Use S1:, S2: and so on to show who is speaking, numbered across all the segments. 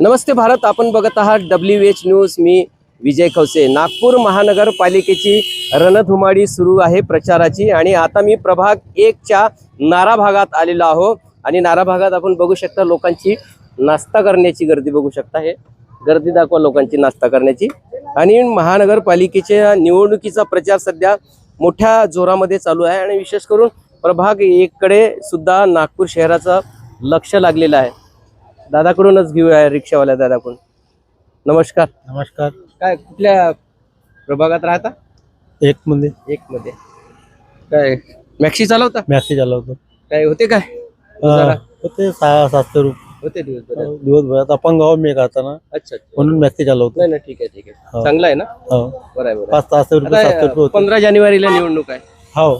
S1: नमस्ते भारत आपण बघत आहात डब्ल्यू एच न्यूज मी विजय खवसे. नागपूर महानगरपालिकेची रणधुमाडी सुरू आहे प्रचाराची आणि आता मी प्रभाग एकच्या नारा भागात आलेलो आहो. आणि नारा भागात आपण बघू शकता लोकांची नाश्ता करण्याची गर्दी बघू शकता. हे गर्दी दाखवा लोकांची नाश्ता करण्याची. आणि महानगरपालिकेच्या निवडणुकीचा प्रचार सध्या मोठ्या जोरामध्ये चालू आहे. आणि विशेष करून प्रभाग एककडे सुद्धा नागपूर शहराचं लक्ष लागलेलं आहे. दादाकडूनच घेऊया रिक्षावाल्या दादाकडून. नमस्कार.
S2: नमस्कार.
S1: काय कुठल्या प्रभागात राहता?
S2: एक मध्ये.
S1: एक मध्ये. काय मॅक्सी चालवता?
S2: मॅसेज आला होता
S1: काय होते काय?
S2: अं, होते सहा सातशे रुपये.
S1: होते दिवसभर
S2: दिवसभरात. अपंग आहो मी आता ना
S1: अच्छा अच्छा.
S2: म्हणून मॅसेज आला होता
S1: नाही ठीक आहे ठीक आहे.
S2: हो.
S1: चांगलं आहे ना?
S2: हो.
S1: बरं आहे बरं आहे.
S2: पाच सहाशे रुपये सातशे रुपये होते.
S1: पंधरा जानेवारीला निवडणूक आहे.
S2: हो.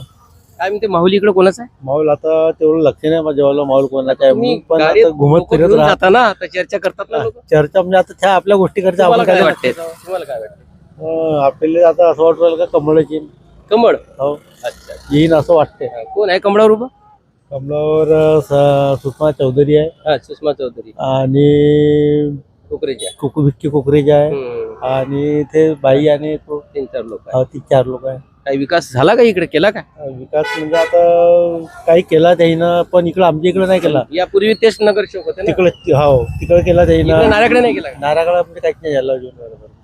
S1: काय म्हणते माहुली इकडे कोणाचं आहे?
S2: माऊल आता तेवढं लक्ष नाही माझ्या जेव्हा माऊल कोणाचा आहे.
S1: तुम्ही
S2: म्हणून पण
S1: गाडीत
S2: आता घुमत
S1: लोकं
S2: फिरत
S1: घेऊन
S2: राहत.
S1: जाता ना आता चर्चा करतात ना लोक?
S2: चर्चा म्हणजे आता त्या आपल्या गोष्टी करता
S1: तुम्हाला काय वाटते तुम्हाला काय वाटते
S2: आपल्याला आता असं वाटतं राहिलं का कमळाची
S1: कमळ?
S2: हो.
S1: अच्छा
S2: येईन असं वाटते
S1: हा, कोण आहे कमळावर उभं?
S2: कमळावर अं, स- सुषमा चौधरी आहे.
S1: हा सुषमा चौधरी.
S2: आणि
S1: कोकरेच्या
S2: कुकू भिक्की कोकरेज आहे.
S1: हम्म,
S2: आणि ते बाई आणि तो
S1: तीन चार लोक
S2: ती चार लोक आहे
S1: काही विकास झाला का इकडे? केला का?
S2: विकास म्हणजे आता काही केला त्याईनं पण इकडे आमच्या इकडे नाही केला.
S1: यापूर्वी तेच नगरसेवक होते ना?
S2: तिकडे हो तिकडे केला
S1: इकडे
S2: त्याईनं
S1: नाऱ्याकडे नाही केला का?
S2: नारागळा म्हणजे काहीच नाही झालं अजून.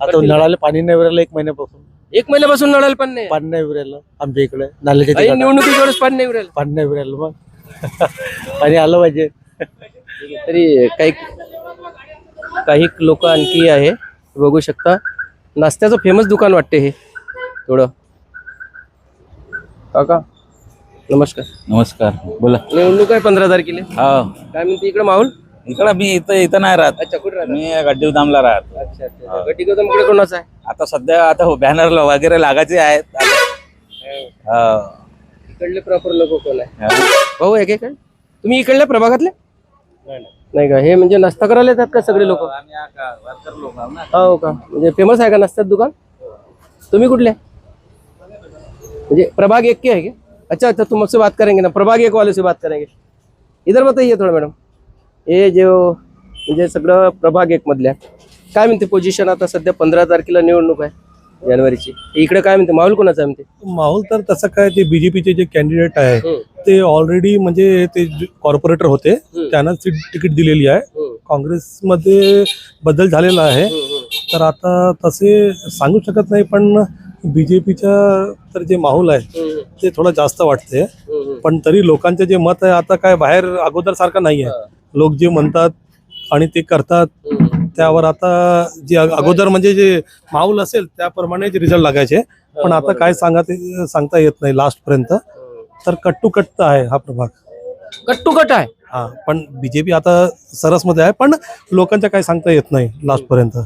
S2: आता? नळाला पाणी नाही विरायला एक महिन्यापासून.
S1: एक महिन्यापासून नळाल पण नाही?
S2: पाणी नाही विरायला आमच्या इकडे. नाल्याच्या
S1: काही
S2: ठिकाणी.
S1: निवडणुकीच्या वेळेस पाणी नाही उरेल.
S2: पाणी नाही विरायला मग. पाणी आलं पाहिजे.
S1: तरी काही काही लोक आणखी आहे बघू शकता. नाश्त्याचं फेमस दुकान वाटते हे थोडं. काका? नमस्कार.
S3: नमस्कार. बोला.
S1: निवडणूक आहे पंधरा तारखेला.
S3: हो.
S1: काय म्हणते इकडे माहोल?
S3: इकडं मी इथं इथं नाही राहत.
S1: अच्छा कुठे राहता
S3: मी गड्डी दामला राहत.
S1: अच्छा अच्छा गटी गौतमकडे कोणाचा आहे?
S3: आता सध्या आता बॅनर वगैरे लागायचे आहेत. हो.
S1: इकडले प्रॉपर लोक कोण आहे?
S3: हो.
S1: भाऊ आहे काय तुम्ही इकडल्या प्रभागातले? नाही का? हे म्हणजे नाश्ता करायला येतात का सगळे लोक?
S3: आम्ही हा का, worker लोक आहोत ना.
S1: हो का? म्हणजे फेमस आहे का नाश्त्यात दुकान? तुम्ही कुठले? म्हणजे प्रभाग एक के है क्या? अच्छा अच्छा तुम मुझसे बात करेंगे ना। प्रभाग एक वाले से बात करेंगे। इधर बताइए थोडं मॅडम। हे जे म्हणजे सगळं प्रभाग एक मधल्या काय म्हणते पोझिशन आता सध्या पंधरा तारखेला निवडणूक आहे जानेवारीची. इकडे काय म्हणते माहोल कोणाचा आहे म्हणते?
S4: माहोल तर तसं काय ते बीजेपीचे जे कॅन्डिडेट आहे ते ऑलरेडी म्हणजे ते कॉर्पोरेटर होते त्यांना सीट तिकीट दिलेली आहे. काँग्रेसमध्ये बदल झालेला आहे. तर आता तसे सांगू शकत नाही पण बीजेपीच्या तर जे माहोल आहे ते थोडं जास्त वाटते. पण तरी लोकांचे जे मत आहे आता काय बाहेर अगोदर सारखं नाही आहे लोक जे म्हणतात आणि ते करतात त्यावर आता जे अग- अगोदर म्हणजे जे माहोल असेल त्याप्रमाणे रिझल्ट लागायचे. पण आता काय सांगा ते सांगता येत नाही लास्ट पर्यंत. तर कट टू कट आहे हा प्रभाग.
S1: कट टू कट आहे?
S4: हा पण बीजेपी आता सरसमध्ये आहे पण लोकांच्या काय सांगता येत नाही लास्ट पर्यंत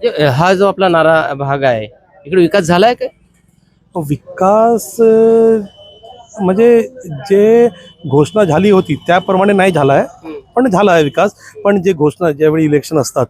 S1: जे- हा जो आपला नारा भाग आहे इकडे विकास झालाय काय?
S4: विकास म्हणजे जे घोषणा झाली होती त्याप्रमाणे नाही झाला आहे पण झाला आहे विकास. पण जे घोषणा ज्यावेळी इलेक्शन असतात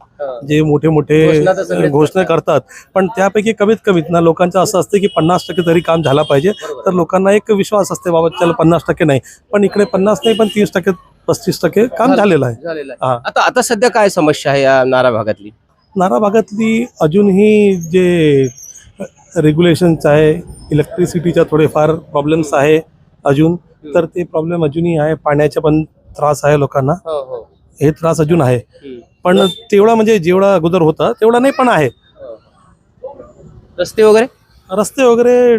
S4: जे मोठे मोठे
S1: घोषणा
S4: करतात. पण त्यापैकी कमीत कमीत ना लोकांचं असं असतं की पन्नास टक्के तरी काम झाला पाहिजे. तर लोकांना एक विश्वास असते बाबा त्याला पन्नास टक्के नाही. पण इकडे पन्नास नाही पण तीस टक्के पस्तीस टक्के काम झालेलं आहे.
S1: आता आता सध्या काय समस्या आहे या नारा भागातली?
S4: नारा भागातली अजूनही जे रेग्युलेशन्स आहे इलेक्ट्रिसिटीच्या थोडेफार प्रॉब्लेम्स आहे अजून. तर ते प्रॉब्लेम अजूनही आहे पाण्याचा पण त्रास आहे लोकांना.
S1: हो हो.
S4: हे त्रास अजून आहे. पण तेवढा म्हणजे जेवढा अगोदर होता तेवढा नाही पण आहे.
S1: रस्ते वगैरे?
S4: रस्ते वगैरे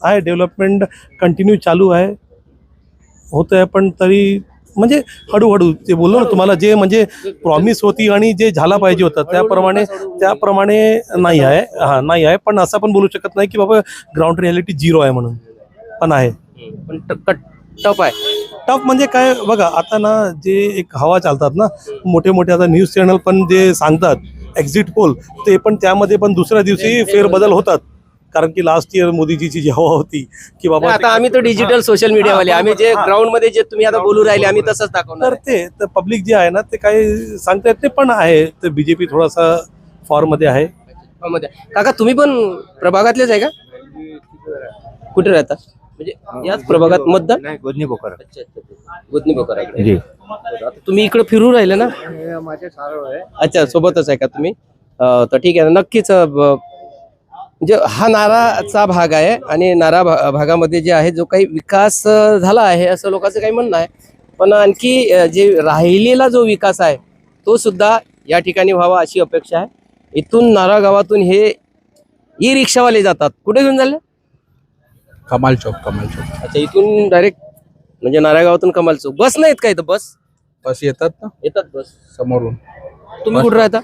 S4: आहे डेव्हलपमेंट कंटिन्यू चालू आहे. होत आहे पण तरी म्हणजे हळूहळू ते बोललो ना तुम्हाला जे म्हणजे प्रॉमिस होती आणि जे झाला पाहिजे होतं त्याप्रमाणे त्याप्रमाणे नाही आहे. हा नाही आहे. पण असं पण बोलू शकत नाही की बाबा ग्राउंड रियालिटी झिरो आहे म्हणून. पण आहे.
S1: पण ट- कट टप आहे.
S4: टफ म्हणजे काय? बघा आता ना जे एक हवा चालतात ना मोठे मोठे आता न्यूज चॅनल पण जे सांगतात एक्झिट पोल ते पण त्यामध्ये पण दुसऱ्या दिवशी फेरबदल होतात. कारण की लास्ट इयर मोदीजीची जी हवा होती की बाबा
S1: आता आम्ही तर डिजिटल सोशल मीडिया वाले आम्ही जे. ग्राउंडमध्ये जे तुम्ही आता बोलू राहिले आम्ही तसंच दाखवणार
S4: तर ते तर पब्लिक जे आहे ना ते काही सांगता येत नाही पण आहे. तर बीजेपी थोडासा फॉर्ममध्ये आहे.
S1: मध्ये. काका तुम्ही पण प्रभागातलेच आहे का? कुठे राहता? म्हणजे याच प्रभागात मतदान?
S5: नाही गोदनी बोकर.
S1: अच्छा अच्छा अच्छा. गुदनी आता तुम्ही इकडे फिरू राहिले ना?
S5: माझे सारळ आहे.
S1: अच्छा सोबतच आहे का तुम्ही? तर ठीक आहे ना नक्कीच म्हणजे हा नाराचा भाग आहे आणि नारा भा- भागामध्ये जे आहे जो काही विकास झाला आहे असं लोकांचं काही म्हणणं आहे. पण आणखी जे राहिलेला जो विकास आहे तो सुद्धा या ठिकाणी व्हावा अशी अपेक्षा आहे. इथून नारा गावातून हे ई रिक्षावाले जातात. कुठे घेऊन चालले?
S6: कमाल चौक कमाल चौक.
S1: अच्छा इथून डायरेक्ट म्हणजे नारा गावातून कमाल चौक. बस नाहीत का इथं? बस?
S6: बस येतात ना?
S1: येतात बस.
S6: समोरून.
S1: तुम्ही कुठं राहता?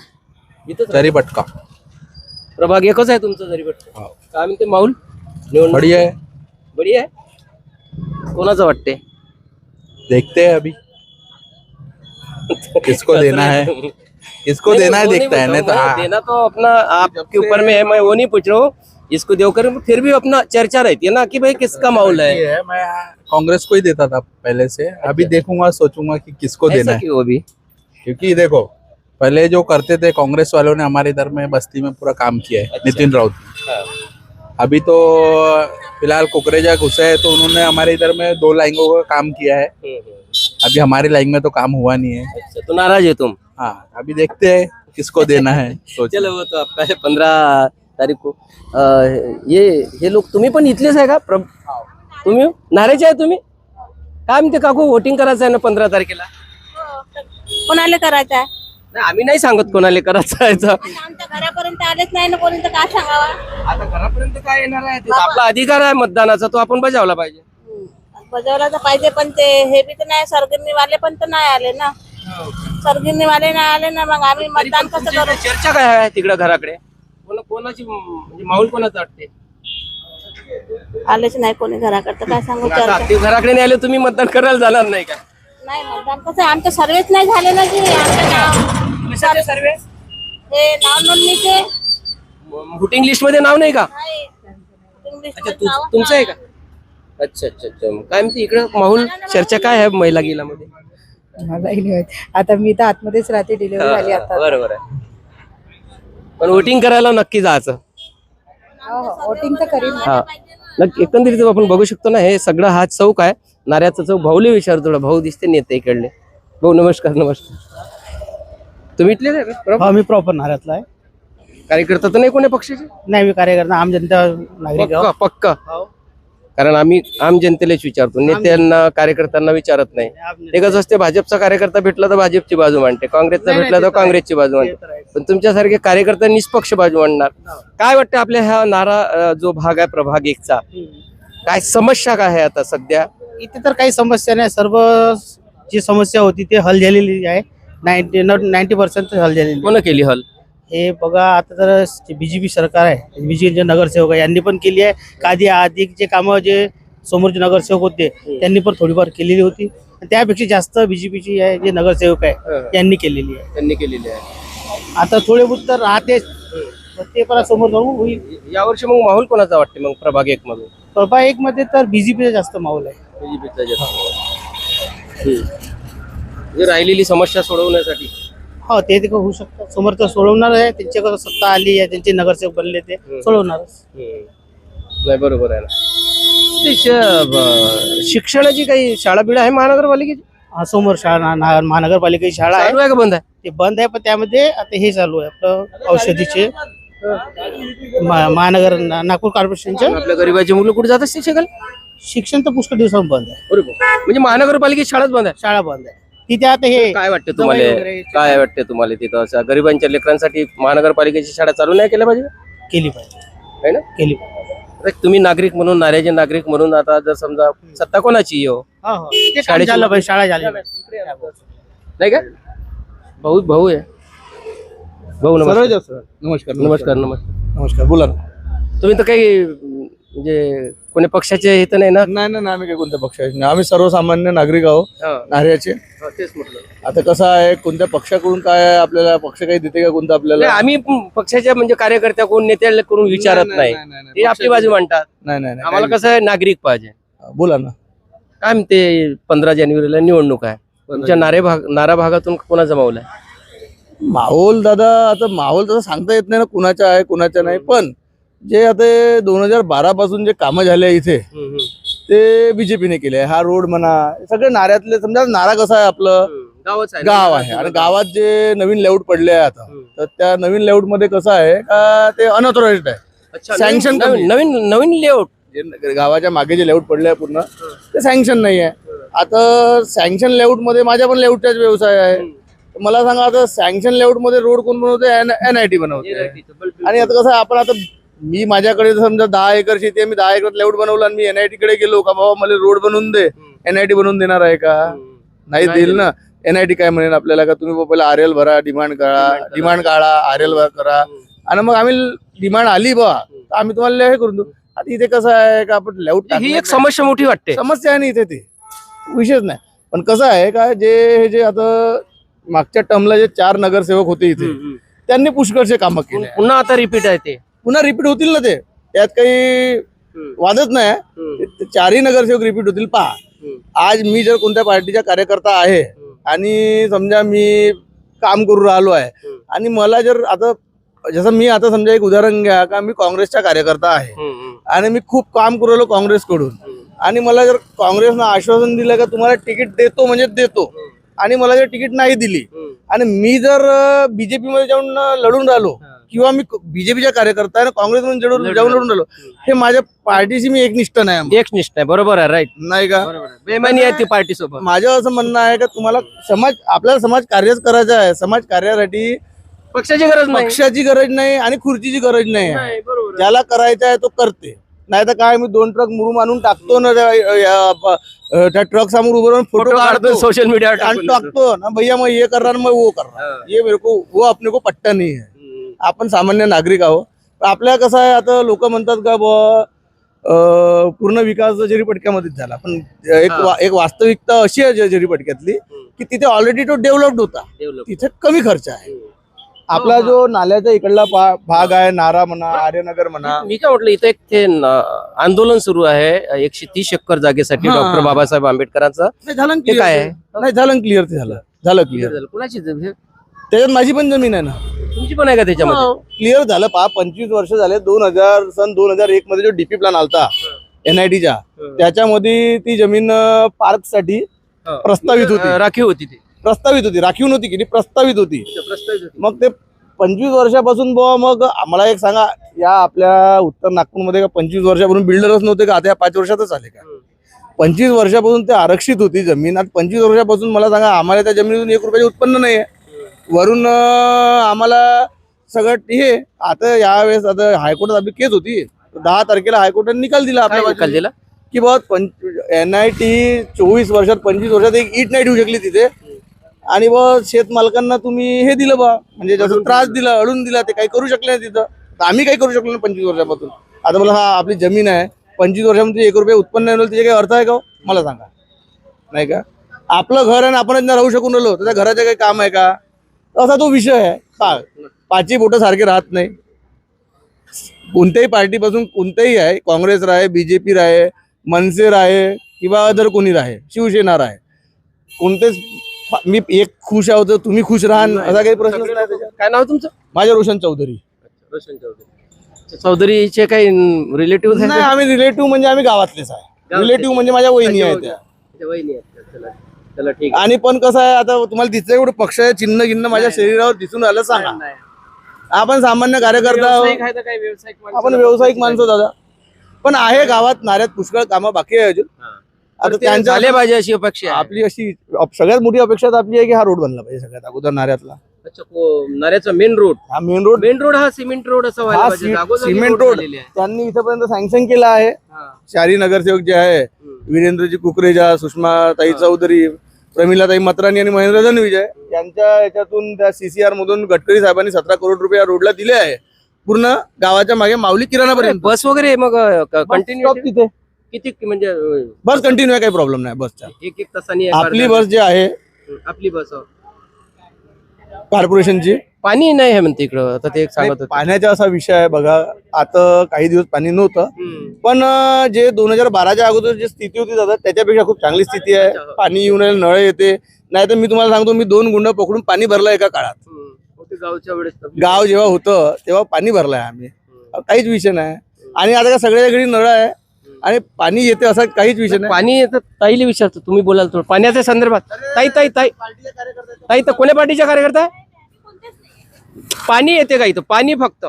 S1: इथंच
S6: जरी पटका
S1: प्रभाग एकच आहे तुमचा जरी वाटतं
S6: हो.
S1: काय म्हणते माऊल निवडणूक
S6: बढिया है
S1: बढिया आहे? कोणाचं वाटते
S6: देखते हैं अभी. किसको देना है? किसको
S1: नहीं,
S6: देना है
S1: वो नहीं
S6: देखता है नहीं तो
S1: बताऊँगा,
S6: हाँ,
S1: देना तो अपना आपके ऊपर में है मैं वो नहीं पूछ रहा हूँ। इसको देकर फिर भी अपना चर्चा रहती है ना कि भाई किसका माहौल है?
S6: ये है मैं कांग्रेस को ही देता था पहले से। अभी देखूँगा सोचूँगा कि किसको देना
S1: ऐसा
S6: है।
S1: क्यों अभी?
S6: क्योंकि देखो पहले जो करते थे कांग्रेस वालों ने हमारे इधर में बस्ती में पूरा काम किया है नितिन राउत।
S1: हाँ,
S6: अभी तो फ़िलहाल कुकरेजा घुसे है तो उन्होंने हमारे इधर में दो लाइनों का काम किया है।
S1: हम्म, हम्म।
S6: अभी हमारी लाइन में तो काम हुआ नहीं है।
S1: अच्छा तो नाराज़ है तुम?
S6: हाँ अभी देखते हैं किसको देना है सोच
S1: चलो वो तो आपका है पंधरा तारीख को अ, ये हे लोक तुम्ही पण इथलेच आहे का? प्र तुम्ही? नाराज़ आहे तुम्ही? काय म्हणते काकू वोटिंग करायचं आहे ना पंधरा तारखेला?
S7: कोणाला करायचं आहे.
S1: नाही आम्ही नाही सांगत कोणाला करायचं आहे तर.
S7: आमच्या घरापर्यंत आलेच नाही ना कोणी तर काय सांगावा?
S1: आता घरापर्यंत काय येणार आहे? ते आपला अधिकार आहे मतदानाचा तो आपण बजावला पाहिजे.
S7: बजावला तर पाहिजे पण ते हे बी तर नाही सरगिरणी वाले पण तर नाही आले ना. सरगिरणी वाले नाही आले ना मग आम्ही मतदान कसं
S1: तुमची
S7: करू?
S1: इथे चर्चा काय आहे तिकडे घराकडे? कोण कोणाची म्हणजे माहोल कोणाचं वाटते?
S7: आलेच नाही कोणी घराकडे तर काय सांगू
S1: आता
S7: चर्चा?
S1: ते घराकडे नाही आले तुम्ही मतदान करायला जाणार नाही का?
S7: नाही मतदान कसं आहे, आमचे सर्वेच नाही झाले ना जी आमचं नाव
S1: सर्वे?
S7: हे नाव नोंदणीचे?
S1: व्होटिंग लिस्टमध्ये नाव नाही का?
S7: नाही. इंग्लिश
S1: अच्छा तु, तुमचं आहे का? अच्छा अच्छा अच्छा. मग काय म्हणते इकडं माहोल चर्चा काय आहे महिला गिलामध्ये
S8: मला नाही माहीत. आता मी तर आतमध्येच राहते डिलिव्हरी झाली आता.
S1: बरोबर आहे. पण वोटिंग करायला नक्की जायचं.
S8: वोटिंग तर करीन.
S1: हा. नक्की एकंदरीत आपण बघू शकतो ना हे सगळं हा चौक आहे. नाऱ्याचा चौक भाऊले विचार थोडा भाऊ दिसते नेते इकडले भाऊ नमस्कार नमस्कार तुम्ही इथले का?
S5: हा मी प्रॉपर नाऱ्यातला आहे
S1: कार्यकर्ता तर नाही कोणी पक्षाचे
S5: नाही मी कार्यकर्ता आम जनता नागरिक.
S1: पक्का पक्का
S5: हो.
S1: कारण आम्ही आम जनतेलाच विचारतो नेत्यांना कार्यकर्त्यांना विचारत नाही एकच असते भाजपचा कार्यकर्ता भेटला तर भाजपची बाजू मांडते काँग्रेसचा
S5: नाही,
S1: भेटला
S5: ते
S1: तर
S5: आहे.
S1: काँग्रेसची बाजू
S5: ते
S1: मांडते
S5: आहे.
S1: पण तुमच्यासारखे कार्यकर्ते निष्पक्ष बाजू मांडणार काय वाटतं आपल्या ह्या नारा अं, जो भाग आहे प्रभाग एकचा
S5: हम्म.
S1: काय समस्या काय आहे आता सध्या
S5: इथे तर काही समस्या नाही. सर्व जी समस्या होती ते हल झालेली आहे. नाईन्टी नाईन्टी पर्सेंट हल झालेली.
S1: कोण केली हल?
S5: हे बघा आता तर बीजेपी सरकार आहे. बीजेपीचे नगरसेवक आहे यांनी पण केली आहे. काधी आधीचे कामं जे समोरचे नगरसेवक होते त्यांनी पण थोडीफार केलेली होती. त्यापेक्षा जास्त बीजेपीची आहे जे नगरसेवक आहे यांनी केलेली आहे.
S1: त्यांनी केलेली आहे.
S5: आता थोडे बहुत तर राहतेच. ते पण समोर जाऊन होईल.
S1: यावर्षी मग माहोल कोणाचा वाटते मग प्रभाग एक मधून?
S5: प्रभा एक मध्ये तर बीजेपीचा जास्त माहोल आहे.
S1: बीजेपीचा जास्त हम्म. जे राहिलेली समस्या सोडवण्यासाठी.
S5: हो ते ते होऊ शकतं. समोर तर सोडवणार आहे. त्यांच्याकडे सत्ता आली आहे. त्यांचे नगरसेवक बनले ते. सोडवणारच.
S1: नाही बरोबर आहे ना. ते श- ब- शिक्षणाची काही शाळा बिळा आहे महानगरपालिकेची?
S5: हा, समोर शाळा ना- महानगरपालिकेची शाळा आहे.
S1: चालू आहे का बंद आहे?
S5: ते बंद आहे पण त्यामध्ये आता हे चालू आहे आपलं औषधीचे. मा- महानगर ना- नागपूर कॉर्पोरेशनच्या
S1: आपल्या गरीबाची मुलं कुठे जात असते शिकायला
S5: शिक्षण तर पुष्कळ दिवसांत बंद आहे.
S1: बरोबर. म्हणजे महानगरपालिकेची शाळाच बंद आहे?
S5: शाळा बंद आहे. तिथे आता हे
S1: काय वाटतं तुम्हाला?
S5: वगैरे
S1: काय वाटतं तुम्हाला तिथं? असं गरिबांच्या लेकरांसाठी महानगरपालिकेची शाळा चालू नाही केल्या पाहिजे?
S5: केली पाहिजे.
S1: है ना?
S5: केली पाहिजे.
S1: आता तुम्ही नागरिक म्हणून नाऱ्याचे नागरिक म्हणून आता जर समजा सत्ता कोणाची हो?
S5: हो, हो. ते काम
S1: शाळेची-
S5: झालं पाहिजे शाळा झाली पाहिजे.
S1: नाही का? भाऊ भाऊ आहे. भाऊ नमस्कार.
S6: नमस्कार
S1: नमस्कार. नमस्कार
S6: नमस्कार. बोला ना.
S1: तुम्ही तर काही म्हणजे कोणी पक्षाचे हे तर नाही ना?
S9: नाही नाही आम्ही काही कोणत्या पक्षाचे नाही. आम्ही सर्वसामान्य नागरिक आहोत
S1: हा,
S9: नार्याचे.
S1: हा, तेच म्हटलं.
S9: आता कसं आहे कोणत्या पक्षाकडून काय आपल्याला पक्ष काही देते का कोणतं
S1: नाही,
S9: आपल्याला
S1: आम्ही प- पक्षाच्या म्हणजे कार्यकर्त्या कोण नेत्याकडून विचारत
S9: नाही,
S1: नाही
S9: नाही, नाही, नाही.
S1: ते आपली बाजू मांडतात.
S9: नाही नाही नाही
S1: आम्हाला कसं आहे नागरिक पाहिजे.
S9: काही- बोला ना.
S1: काय म्हणते पंधरा जानेवारीला निवडणूक आहे. तुमच्या नारे भाग नारा भागातून कोणाचा माहोल आहे?
S9: माहोल दादा आता माहोल तसं सांगता येत नाही ना कुणाचा आहे कुणाचा नाही. पण जे आता दोन हजार बारा पासून जे कामं झाले इथे ते बीजेपीने केले. हा रोड म्हणा सगळे नाऱ्यातले समजा नारा कसा आहे आपलं? गाव आहे. आणि गावात जे नवीन लेआउट पडले आहे आता. तर त्या नवीन लेआउटमध्ये कसं आहे का ते अनऑथोराइज आहे. Sanction
S1: नवीन-. नवीन लेआउट
S9: गावाच्या मागे जे लेआउट पडले आहे पूर्ण ते सँक्शन नाही आहे. आता सँक्शन लेआउटमध्ये माझ्या पण लेआउटचाच व्यवसाय आहे. मला सांगा आता सँक्शन लेआउटमध्ये रोड कोण बनवते एन आय टी बनवते आणि आता कसं आहे, आपण आता मी माझ्याकडे समजा दहा एकर शेती आहे मी दहा एकर लेआउट बनवलं आणि मी एनआयटी कडे गेलो का बाबा मला रोड बनवून दे. एनआयटी बनवून देणार आहे का? नाही देईल ना. एनआयटी काय म्हणेल आपल्याला का तुम्ही बाबा पहिला आर एल भरा डिमांड करा. डिमांड काढा आर एल करा. आणि मग आम्ही डिमांड आली बा. आम्ही तुम्हाला हे करून देऊ. आता इथे कसं आहे का आपण लेआउट
S1: ही एक समस्या मोठी वाटते.
S9: समस्या आहे ना इथे ते. विषयच नाही. पण कसं आहे का जे हे जे आता मागच्या टर्मला जे चार नगरसेवक होते इथे. त्यांनी पुष्कळचे कामं केले.
S1: पुन्हा आता रिपीट आहे ते.
S9: पुन्हा रिपीट होतील ना ते. त्यात काही वादच नाही. चारही नगरसेवक रिपीट होतील. पहा. आज मी जर कोणत्या पार्टीचा कार्यकर्ता आहे. आणि समजा मी काम करू राहिलो आहे. आणि मला जर आता जसं मी आता समजा एक उदाहरण घ्या का मी काँग्रेसचा कार्यकर्ता आहे. आणि मी खूप काम करू राहिलो काँग्रेसकडून. आणि मला जर काँग्रेसनं आश्वासन दिलं का तुम्हाला तिकीट देतो म्हणजे देतो. आणि मला जर तिकीट नाही दिली. आणि मी जर बीजेपी मध्ये जाऊन लढून राहिलो. किंवा मी बीजेपीचा कार्यकर्ता आहे ना काँग्रेसमध्ये जाऊन
S1: लढून
S9: जाऊन लढून राहिलो हे माझ्या पार्टीशी मी एकनिष्ठ नाही
S1: एकनिष्ठ आहे बरोबर आहे राईट
S9: नाही का.
S1: बेमानी आहे ती पार्टी सोबत
S9: माझं असं म्हणणं आहे का तुम्हाला समाज आपल्याला समाज कार्यच करायचं आहे. समाज कार्यासाठी
S1: पक्षाची गरज नाही.
S9: पक्षाची गरज नाही आणि खुर्चीची गरज नाही. ज्याला करायचं आहे तो करते. नाही तर काय मी दोन ट्रक मुरुम आणून टाकतो ना त्या- ट्रक समोर उभं राहून फोटो
S1: काढतो सोशल टाकून
S9: टाकतो ना भैया मैं ये कर रहा हूं, मैं वो कर रहा हूं. ये मेरे को वो अपने को पट्टा नहीं है
S1: हम्म.
S9: आपण सामान्य नागरिक आहोत आपल्या कसं आहे आता लोक म्हणतात का बुवा पूर्ण विकास जरीपटक्यामध्येच झाला पण एक. वा- एक वास्तविकता अशी आहे ज- जरीपटक्यातली की तिथे ऑलरेडी तो डेव्हलप्ड होता. तिथे कमी खर्च आहे. आपला जो नाल्याचा इकडला भाग आहे नारा म्हणा आर्यनगर म्हणा.
S1: मी काय म्हटलं इथं एक ते आंदोलन सुरू आहे एकशे तीस एकर जागेसाठी
S9: हा.
S1: डॉक्टर बाबासाहेब आंबेडकरांचं.
S9: झालं
S1: ते काय आहे?
S9: नाही झालं क्लिअर ते झालं. झालं क्लिअर
S1: कुणाची
S9: त्याच्यात माझी पण जमीन आहे ना.
S1: तुमची पण आहे का त्याच्यामध्ये?
S9: क्लिअर झालं पहा पंचवीस वर्ष झाले दोन हजार सन दोन हजार एक मध्ये जो डीपी प्लॅन आलता एनआयटीच्या त्याच्यामध्ये ती जमीन पार्कसाठी
S1: हा.
S9: प्रस्तावित होती.
S1: राखीव होती ती.
S9: प्रस्तावित होती राखीव नव्हती की प्रस्तावित होती. मग ते पंचवीस वर्षापासून बुवा मग मला एक सांगा या आपल्या उत्तर नागपूरमध्ये का पंचवीस वर्षापासून बिल्डरच नव्हते का? आता या पाच वर्षातच आले का. पंचवीस वर्षापासून ते आरक्षित होती जमीन. आज पंचवीस वर्षापासून मला सांगा आम्हाला त्या जमिनीतून एक रुपयाचे उत्पन्न नाही आहे वरून आम्हाला सगळं हे आता यावेळेस आता हायकोर्टात आपली केस होती. दहा तारखेला हायकोर्टाने निकाल दिला आपल्या
S1: निकाल दिला?
S9: की बा एन आय टी चोवीस वर्षात पंचवीस वर्षात एक इट नाही ठेवू शकली तिथे. आणि बा शेतमालकांना तुम्ही हे दिलं बा म्हणजे जसं त्रास दिला. अडून दिला ते काही करू शकले नाही तिथं. तर आम्ही काही करू शकलो नाही पंचवीस वर्षापासून. आता मला हा आपली जमीन आहे पंचवीस वर्षामध्ये एक रुपये उत्पन्न नाही होईल त्याचे काही अर्थ आहे का हो? मला सांगा. नाही का? आपलं घर आहे आणि आपणच नाही राहू शकून राहिलो तर त्या घराचं काही काम आहे का? असा तो विषय आहे. पा पाचही बोटं सारखे राहत नाही. कोणत्याही पार्टीपासून कोणतेही आहे काँग्रेस राहे बीजेपी राहे मनसे राहे किंवा अदर कोणी राहे शिवसेना राहे कोणतेच पा- मी एक खुश आहोत तुम्ही खुश राहा असा काही त्याच्यात.
S1: काय नाव आहे तुमचं?
S9: माझ्या रोशन चौधरी.
S1: रोशन चौधरी. चौधरीचे काही रिलेटिव्ह
S9: नाही आम्ही रिलेटिव्ह म्हणजे आम्ही गावातलेच आहे. रिलेटिव्ह म्हणजे माझ्या वहिनी आहे त्या.
S1: चला ठीक
S9: आणि पण कसं आहे आता तुम्हाला दिसतं एवढं पक्ष चिन्ह गिन्ह माझ्या शरीरावर दिसून आलं सांगा. आपण सामान्य कार्यकर्ता आहोत. आपण व्यावसायिक माणसं दादा. पण आहे गावात नाऱ्यात पुष्कळ कामं बाकी आहे अजून. आता
S1: तर ते
S9: त्यांच्या
S1: झाले पाहिजे अशी अपेक्षा आहे.
S9: आपली अशी अप- सगळ्यात मोठी अपेक्षा तर आपली आहे की हा रोड बनला पाहिजे सगळ्यात अगोदर नाऱ्यातला
S1: अच्छा को- नऱ्याचा मेन रोड
S9: हा मेन रोड
S1: मेन रोड हा सिमेंट रोड असा व्हायला
S9: हा
S1: पाहिजे.
S9: सि-
S1: जागोजागी
S9: सिमेंट रोड
S1: झालेले आहे.
S9: त्यांनी इथपर्यंत सँक्शन केला आहे
S1: हा.
S9: शहरी नगरसेवक जे आहे
S1: हम्म.
S9: वीरेंद्रजी कुकरेजा सुषमा ताई चौधरी प्रमिलाताई मत्रानी आणि महेंद्र धनविजय यांच्या याच्यातून त्या सीसीआर मधून गडकरी साहेबांनी सतरा करोड रुपये या रोडला दिले आहे पूर्ण गावाच्या मागे माऊली किराणापर्यंत
S1: बस वगैरे मग कंटिन्यू
S9: तिथे
S1: किती म्हणजे अं,
S9: बस कंटिन्यू आहे काही प्रॉब्लेम नाही बसचा
S1: एक एक तासानी
S9: आपली बस जी आहे
S1: आपली बस हो.
S9: कॉर्पोरेशनची
S1: पाणी नाही आहे म्हणते इकडं आता ते एक सांगत होते.
S9: पाण्याचा असा विषय आहे बघा आता काही दिवस पाणी नव्हतं
S1: हम्म.
S9: पण अं, जे दोन हजार बाराच्या अगोदर जी स्थिती होती दादा त्याच्यापेक्षा खूप चांगली स्थिती आहे.
S1: हो.
S9: पाणी येऊन राहिलं, नळ येते. नाही तर मी तुम्हाला सांगतो मी दोन गुंड पकडून पाणी भरलं एका काळात.
S1: हम्म. हो, ते गावच्या वेळेस
S9: गाव जेव्हा होतं तेव्हा पाणी भरलंय आम्ही. काहीच विषय नाही. आणि आता का सगळ्या घरी नळ आहे आणि पाणी येते असा काहीच विषय नाही.
S1: पाणी येतं ताईला विचारतो तुम्ही बोलाल थोडं पाण्याच्या संदर्भात. ताई ताई ताई. ताई तर कोण्या पार्टीच्या कार्यकर्ता? आहे? पाणी येते का इथं? पाणी फक्त.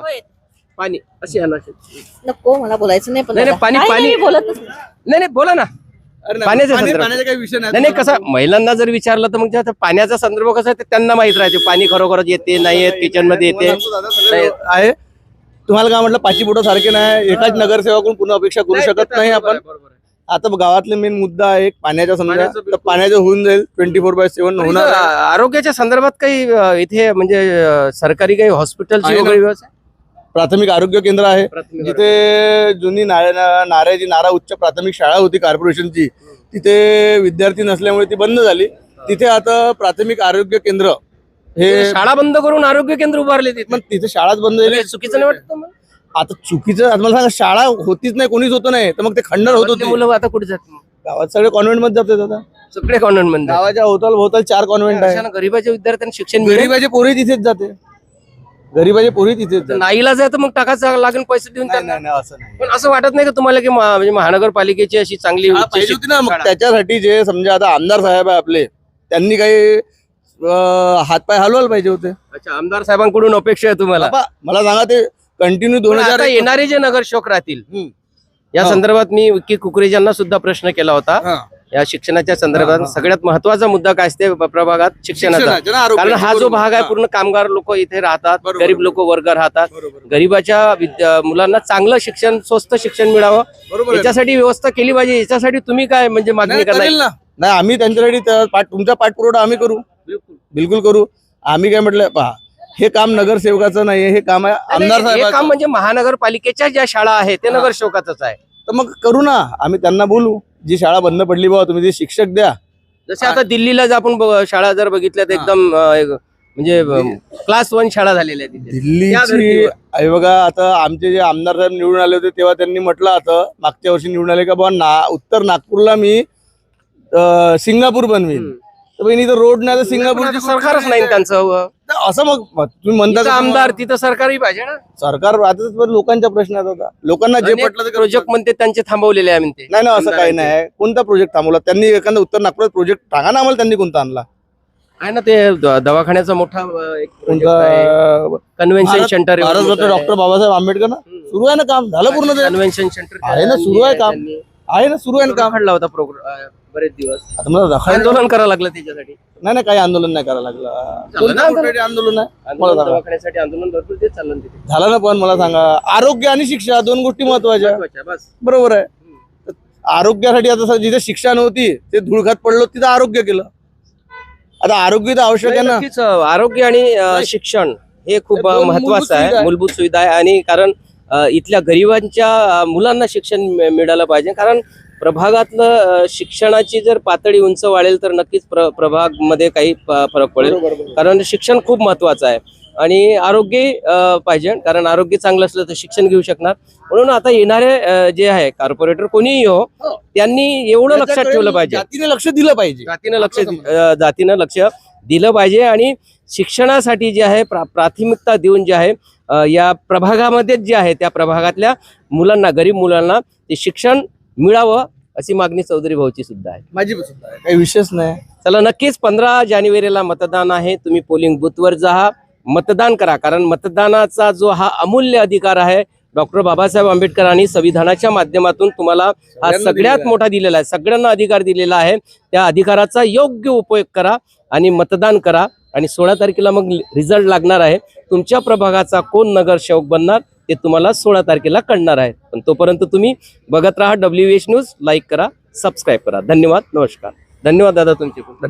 S1: पाणी. अशी
S7: नको मला बोलायचं नाही पण
S1: नाही, नाही,
S7: आता.
S1: पाणी-
S7: नाही, नाही,
S1: पाणी-
S7: मी बोलतच नाही.
S1: नाही नाही बोला ना.
S9: अरे नाही,
S1: पाण्याच्या
S9: पाणी-
S1: संदर्भात.
S9: पाण्याचा काही विषय
S1: नाही. नाही कसं महिलांना जर विचारलं तर मग पाण्याचा संदर्भ कसा आहे ते त्यांना माहीत राहते. पाणी खरोखरच येते नाही येत किचनमध्ये येते
S9: तुम्हाला सांगतो दादा, सगळं आहे. तुम्हाला काय म्हटलं पाची बोटं सारखे नाही एकाच नगरसेवकाकडून पुन्हा अपेक्षा करू शकत नाही आपण. आता गावातले मेन मुद्दा आहे एक पाण्याचा समजा.
S1: पाण्याचं
S9: तर
S1: बिलकुल.
S9: पाण्याचं होऊन जाईल ट्वेंटी फोर बाय सेव्हन होणार.
S1: आरोग्याच्या संदर्भात काही इथे म्हणजे सरकारी काही
S9: आहे? प्राथमिक आरोग्य केंद्र आहे. जिथे जुनी नारा नारायची नारा उच्च प्राथमिक शाळा होती कॉर्पोरेशनची तिथे विद्यार्थी नसल्यामुळे ती बंद झाली. तिथे आता प्राथमिक आरोग्य केंद्र हे
S1: शाळा बंद करून आरोग्य केंद्र उभारले तिथे.
S9: मग तिथे शाळाच बंद झाली.
S1: हे चुकीचं नाही वाटत तुम्हाला?
S9: आता चुकीचं आता मला सांगा शाळा होतीच नाही कोणीच होतं नाही. तर मग ते खंडर होत होते.
S1: मुलं आता कुठे जात मग?
S9: गावात सगळे कॉन्व्हेंटमध्ये जातात आता.
S1: सगळे कॉन्व्हेंटमध्ये
S9: गावाच्या होताल भोवताल चार कॉन्व्हेंट आहे.
S1: अशानं गरीबाच्या विद्यार्थ्यांना शिक्षण मिळेल
S9: गरीबाचे पोरी तिथेच जाते. गरीबाची पोरी तिथेच जाते.
S1: नाईला जाय तर मग टाकायचं लागेल पैसे देऊन
S9: नाही,
S1: त्यांना.
S9: नाही, नाही, असं नाही.
S1: पण असं वाटत नाही का तुम्हाला की महा- म्हणजे महानगरपालिकेची अशी चांगली
S9: शाळा
S1: उच्च
S9: पाहिजे होती ना मग त्याच्यासाठी जे समजा आता आमदार साहेब आहे आपले त्यांनी काही अं, हातपाय हलवायला पाहिजे होते
S1: अच्छा आमदार साहेबांकडून अपेक्षा आहे तुम्हाला
S9: बाबा, मला सांगा ते कंटिन्यू दोन
S1: पण
S9: हजार
S1: आता येणारे जे नगरसेवक राहतील
S9: हम्म.
S1: या
S9: हा.
S1: संदर्भात मी विक्की कुकरेजांना सुद्धा प्रश्न केला होता
S9: हा.
S1: या शिक्षणाच्या
S9: हा,
S1: संदर्भात
S9: हा.
S1: सगळ्यात महत्त्वाचा मुद्दा काय असते प्रभागात शिक्षणाचा
S9: शिक्षणाचं ना, आरोग्याचं.
S1: कारण हा जो
S9: बरोबर.
S1: भाग आहे
S9: हा,
S1: पूर्ण कामगार लोक इथे राहतात
S9: बरोबर.
S1: गरीब लोक वर्ग राहतात
S9: बरोबर.
S1: गरीबाच्या विद्या- मुलांना चांगलं शिक्षण स्वस्त शिक्षण मिळावं
S9: बरोबर आहे.
S1: याच्यासाठी व्यवस्था केली पाहिजे याच्यासाठी तुम्ही काय म्हणजे मागणी
S9: नाही,
S1: करणार
S9: ना नाही आम्ही त्यांच्यासाठी त्या पाठ तुमचा पाठपुरवठा आम्ही करू बिलकुल. करू. आम्ही काय म्हटलं पहा हे काम नगरसेवकाचं नाही हे काम आहे आमदार
S1: हे काम
S9: साहेब
S1: म्हणजे महानगरपालिकेच्या ज्या शाळा आहेत ते
S9: हा.
S1: नगरसेवकाच आहे.
S9: तर मग करू ना आम्ही त्यांना बोलू. जी शाळा बंद पडली बाबा तुम्ही ते शिक्षक द्या.
S1: जसे आता दिल्लीला जर आपण शाळा जर बघितल्या तर. एकदम अं, एक म्हणजे क्लास वन शाळा झालेल्या आहेत तिथे. त्या
S9: दिल्लीची
S1: धर्तीवर.
S9: आहे बघा आता आमचे जे आमदार साहेब निवडून आले होते तेव्हा त्यांनी म्हटलं आता मागच्या वर्षी निवडून आले का बाबा ना उत्तर नागपूरला मी अं, सिंगापूर बनवीन.
S1: हम्म.
S9: रोड नाही तर
S1: सरकारच नाही ना त्यांचं
S9: असं मग तुम्ही म्हणता का
S1: आमदार तिथं सरकारही पाहिजे ना.
S9: सरकार आता तर लोकांचा प्रश्न आहे आता लोकांना जे पटलं ते करू
S1: प्रोजेक्ट म्हणते त्यांचे थांबवलेले आहे म्हणते
S9: नाही ना असं काही. नाही. कोणता प्रोजेक्ट थांबवला? त्यांनी एखादा उत्तर नागपुरात प्रोजेक्ट टाका ना आम्हाला त्यांनी कोणता आणला?
S1: आहे ना ते द- दवाखान्याचा मोठा
S9: कोणता?
S1: कन्व्हेन्शन
S9: भारत-
S1: सेंटर
S9: भारतरत्न डॉक्टर बाबासाहेब आंबेडकर ना? सुरू आहे ना काम? झालं पूर्ण ते?
S1: कन्व्हेन्शन सेंटर
S9: आहे ना, सुरू आहे काम. आहे ना सुरू आहे ना काम?
S1: होता प्रोग्राम बरेच दिवस.
S9: आता मला दाखवायला
S1: आंदोलन करावं लागलं त्याच्यासाठी.
S9: नाही नाही काही आंदोलन नाही करायला लागलं.
S1: ना आंदोलन?
S9: आहे. मला
S1: आंदोलन
S9: सांगा.
S1: दवाखान्यासाठी आंदोलन भरपूर चाललं ना तिथे.
S9: झालं ना पण मला सांगा. आरोग्य आणि शिक्षा दोन गोष्टी
S1: महत्त्वाच्या बस.
S9: बरोबर आहे. तर आरोग्यासाठी आता जिथे शिक्षा नव्हती ते धुळखात पडलो तिथं आरोग्य केलं. आता आरोग्य तर आवश्यक आहे ना.
S1: नक्कीच अं, आरोग्य आणि अं, शिक्षण हे खूप
S9: दोन
S1: अं,
S9: मूलभूत
S1: महत्वाचं
S9: सुविधा
S1: आहे
S9: आहे.
S1: मूलभूत सुविधा आहे आणि कारण अं, इथल्या गरिबांच्या अं, मुलांना शिक्षण मि- मिळालं पाहिजे. कारण प्रभागातलं शिक्षणाची जर पातळी उंच वाढेल तर नक्कीच प्र प्रभागमध्ये काही फरक पडेल. कारण शिक्षण खूप महत्वाचं आहे. आणि आरोग्य पाहिजे. कारण आरोग्य चांगलं असलं तर शिक्षण घेऊ शकणार. म्हणून आता येणारे जे आहे कॉर्पोरेटर कोणीही हो
S9: हो.
S1: त्यांनी एवढं लक्षात ठेवलं पाहिजे.
S9: जातीने लक्ष दिलं पाहिजे.
S1: जातीनं लक्ष जातीनं लक्ष दिलं पाहिजे. आणि शिक्षणासाठी जे आहे प्रा- प्राथमिकता देऊन जे आहे या प्रभागामध्येच जे आहे त्या प्रभागातल्या मुलांना गरीब मुलांना ते शिक्षण मिळावं अशी मागणी चौधरी भाऊची सुद्धा आहे.
S9: माझी पण सुद्धा आहे. काही विशेष नाही.
S1: चला नक्कीच पंधरा जानेवारीला मतदान आहे. तुम्ही पोलिंग बूथवर जा. मतदान करा कारण मतदानाचा जो हा अमूल्य अधिकार आहे डॉक्टर बाबासाहेब आंबेडकरांनी संविधानाच्या माध्यमातून तुम्हाला हा
S9: सगळ्यांना
S1: सगळ्यात
S9: आहे.
S1: मोठा दिलेला आहे. सगळ्यांना अधिकार दिलेला आहे. त्या अधिकाराचा योग्य उपयोग करा आणि मतदान करा. आणि सोळा तारखेला मग रिझल्ट लागणार आहे. तुमच्या प्रभागाचा कोण नगरसेवक बनणार? ते तुम्हाला सोळा तारखेला कळणार आहे पण तोपर्यंत तुम्ही बघत राहा डब्ल्यू एच न्यूज लाईक करा सबस्क्राईब करा. धन्यवाद नमस्कार. धन्यवाद दादा तुमचे खूप